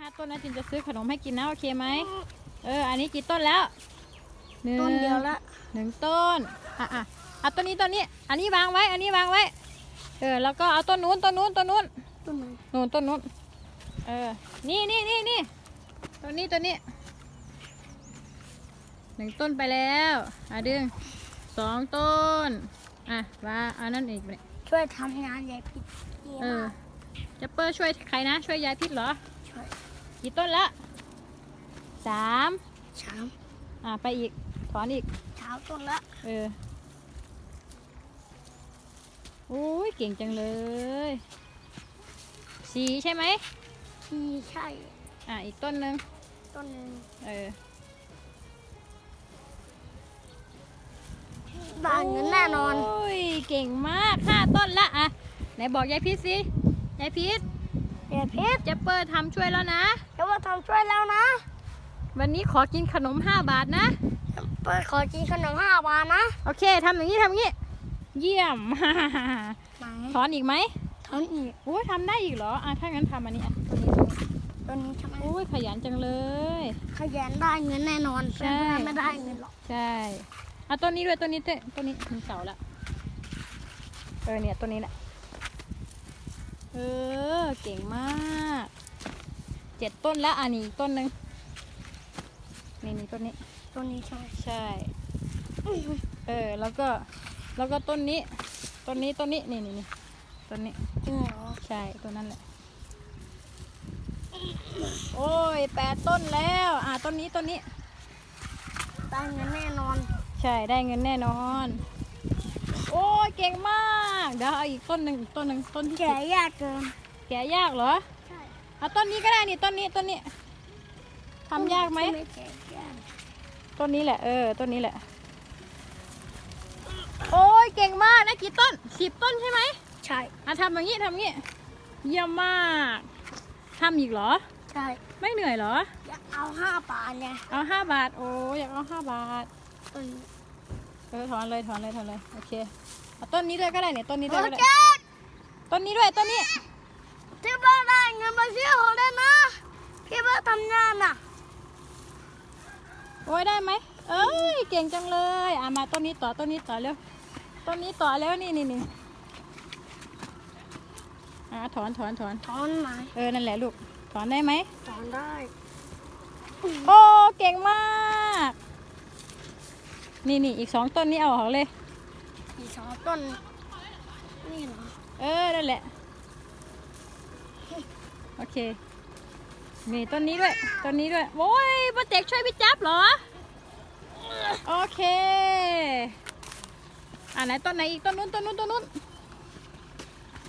ห้าต้นนะจินจะซื้อขนมให้กินนะโอเคไหมเออ อันนี้กี่ต้นแล้วหงต้นเดียวละหนึ่งต้นอะอะเอาต้นนี้ต้นนี้ อันนี้วางไว้ อันนี้วางไว้ เออ แล้วก็เอาต้นนู้นต้นนู้นต้นนู้นต้นไหนนู้นต้นนู้นเออ นี่นี่นี่นี่ต้นนี้ต้นนี้หนึ่งต้นไปแล้วอะดึงสองต้น อะว่าอันนั้นอีกเนี่ยช่วยทำงานยายพิษดีเออมากจะเปอร์ช่วยใครนะ ช่วยยายพิษเหรอช่วย กี่ต้นละสามเช้าอะไปอีก ถอนอีกเช้าต้นละเออโอ้ยเก่งจังเลย สีใช่ไหมที่ใช่ อะอีกต้นหนึ่งต้นหนึ่งเออได้เงินแน่นอนโอ้ยเก่งมากห้าต้นละอะไหนบอกยายพิษสิยายพิษยายพิษเจะเปิดทำช่วยแล้วนะ เดี๋ยวว่าทำช่วยแล้วนะ วันนี้ขอกินขนม5บาทนะเปิดขอกินขนมห้าบาทนะ โอเคทำอย่างนี้ทำอย่างนี้ เยี่ยมไหนถอนอีกไหมทอนอีกโอ้ยทำได้อีกเหรออะถ้างั้นทำอันนี้อะต้นนี้ใช่ไหมโอ้ยขยันจังเลย ขยันได้เงินแน่นอนใช่เป็นเพื่อนไม่ได้เงินหรอกใช่เอาต้นนี้ด้วยต้นนี้เต้ต้นนี้มันเก่าละเออเนี่ยต้นนี้แหละเออเก่งมาก เจ็ดต้นแล้วอันนี้อีกต้นหนึ่งนี่นี่ต้นนี้ ต้นนี้ใช่ไหมใช่ เออแล้วก็แล้วก็ต้นนี้ ต้นนี้ต้นนี้นี่นี่นี่ต้นนี้จริงเหรอใช่ต้นนั้นแหละ โอ้ยแปดต้นแล้ว อ่าต้นนี้ต้นนี้ได้เงินแน่นอน ใช่ได้เงินแน่นอน โอ้ยเก่งมากเดี๋ยวเอาอีกต้นหนึ่งอีกต้นหนึ่งต้นที่แก่ยากเกินแกะยากเหรอใช่ เอาต้นนี้ก็ได้นี่ต้นนี้ต้นนี้ทำยากไหมไม่แก่ยากต้นนี้แหละเออต้นนี้แหละ โอ้ยเก่งมากนะกี่ต้นสิบต้นใช่ไหมใช่อะทำอย่างนี้ทำอย่างนี้เยี่ยมมากทำอีกเหรอ ใช่ไม่เหนื่อยเหรอ อยากเอาห้าบาทไงเอาห้าบาทโอ้ยอยากเอาห้าบาทต้นนี้เออถอนเลยถอนเลยถอนเลยโอเคเอาต้นนี้ด้วยก็ได้เนี่ยต้นนี้ด้โอวยก็ได้เคต้นนี้ด้วยต้นนี้ ที่บ้านได้เงินมาเที่ยวเลยนะที่บ้านทำงานอะ โอ้ยได้ไหม เอ้ยเก่งจังเลยอะมาต้นนี้ต่อต้นนี้ต่อเร็ว ต้นนี้ต่อแล้วนี่นี่นี่อะถอนถอนถอน ถอนไหนเออนั่นแหละลูก ถอนได้ไหม ถอนได้ โอ้เก่งมาก นี่นี่อีกสองต้นนี้เอาออกเลย อีกสองต้น นี่เหรอ เออนั่นแหละ โอเคนี่ต้นนี้ด้วย ต้นนี้ด้วย โอ้ยป้าเจกช่วยพี่จับเหรอ โอเค อ่าไหนต้นไหนอีก ต้นนู้น ต้นนู้น ต้นนู้น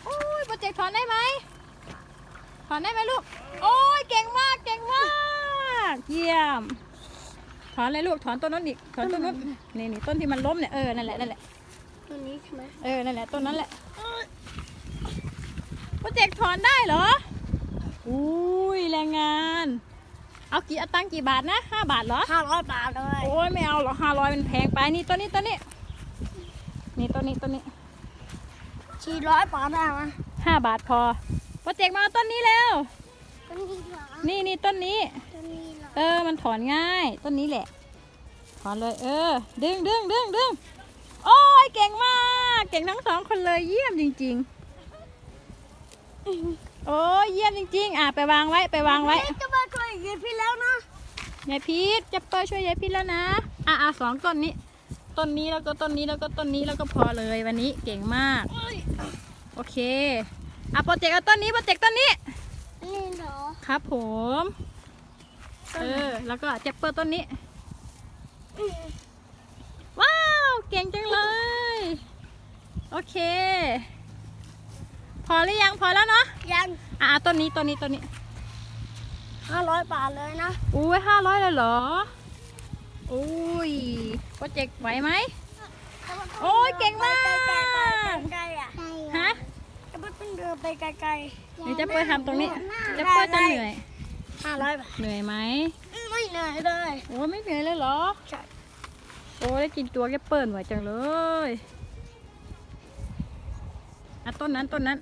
โอ้ยป้าเจกถอนได้ไหม ถอนได้ไหมลูก โอ้ยเก่งมาก เก่งมาก เยี่ยม ถอนเลยลูก ถอนต้นนู้นอีก ถอนต้นนู้น นี่นี่ต้นที่มันล้มเนี่ย เออ นั่นแหละ นั่นแหละ ต้นนี้ใช่ไหมเออ นั่นแหละ ต้นนั้นแหละโปรเจกต์ถอนได้เหรอ อุ้ยแรงงาน เอากี่เอาตังค์กี่บาทนะห้าบาทเหรอห้าร้อยบาทเลย โอ้ยไม่เอาหรอกห้าร้อยมันแพงไปนี่ต้นนี้ต้นนี้ นี่ต้นนี้ต้นนี้สี่ร้อยบาทได้ไหมห้าบาทพอโปรเจกต์มาเอาต้นนี้แล้ว ต้นนี้เหรอนี่นี่ต้นนี้ ต้นนี้เหรอเออ มันถอนง่าย ต้นนี้แหละ ถอนเลย เออ ดึงดึงดึงดึงโอ้ย เก่งมาก เก่งทั้งสองคนเลยเยี่ยมจริง ๆ โอ้ยเยี่ยมจริงๆ อะไปวางไว้ไปวางไว้เฮ้ยจะมาช่วยยายพี่แล้วนะยายพีทจะเปิดช่วยยายพีทแล้วนะ อะอะสองต้นนี้ ต้นนี้แล้วก็ต้นนี้แล้วก็ต้นนี้แล้วก็พอเลยวันนี้เก่งมาก โอเค อะโปรเจกต์เอาต้นนี้โปรเจกต์ต้นนี้ นี่เหรอ ครับผม เออ แล้วก็จะเปิดต้นนี้ ว้าว เก่งจังเลย โอเค พอหรือยังพอแล้วเนาะ ยังอะอะต้นนี้ต้นนี้ต้นนี้ห้าร้อยบาทเลยนะอุ้ยห้าร้อยเลยเหรออุ้ยโปรเจกต์ไหวไหมโอ้ยเก่งมากไกลๆอะฮะจะไม่ต้องเดินไปไกลๆเดี๋ยวจะเปิดทำตรงนี้จะเปิดจะเหนื่อยห้าร้อยบาทเหนื่อยไหมไม่เหนื่อยเลยโอ้ยไม่เหนื่อยเลยเหรอใช่โอ้ยได้กินตัวแกเปิดไหวจังเลยอะต้นนั้นต้นนั้น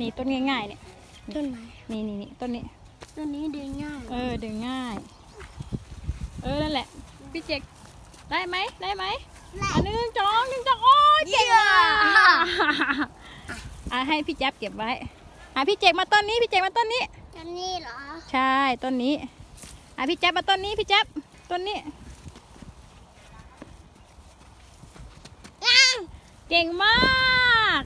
นี่ต้นง่ายๆเนี่ยต้นไหนนี่นี่นี่ต้นนี้ตัวนี้ดึงง่าย เออดึงง่าย เออนั่นแหละ พี่เจกได้ไหมได้ไหมอันหนึงจองหนึ่งจองโอ้ยเก่งอะอะให้พี่แจ๊บเก็บไว้อะพี่เจกมาต้นนี้พี่เจกมาต้นนี้ตัวนี้เหรอใช่ต้นนี้อะพี่แจ๊บมาต้นนี้พี่แจ๊บต้นนี้ยังเก่งมาก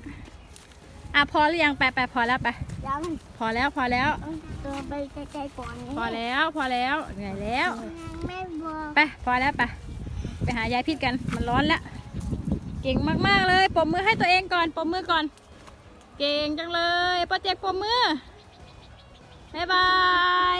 อะพอหรือยังไปไปพอแล้วไปยังพอแล้วพอแล้วต้องตัวไปไกลๆก่อนนี้พอแล้วพอแล้วเหนื่อยแล้วไม่บอกไปพอแล้วไปไปหายายพิษกันมันร้อนแล้วเก่งมากๆเลยปรบมือให้ตัวเองก่อนปรบมือก่อน เก่งจังเลยโปรเจกต์ปรบมือบ๊ายบาย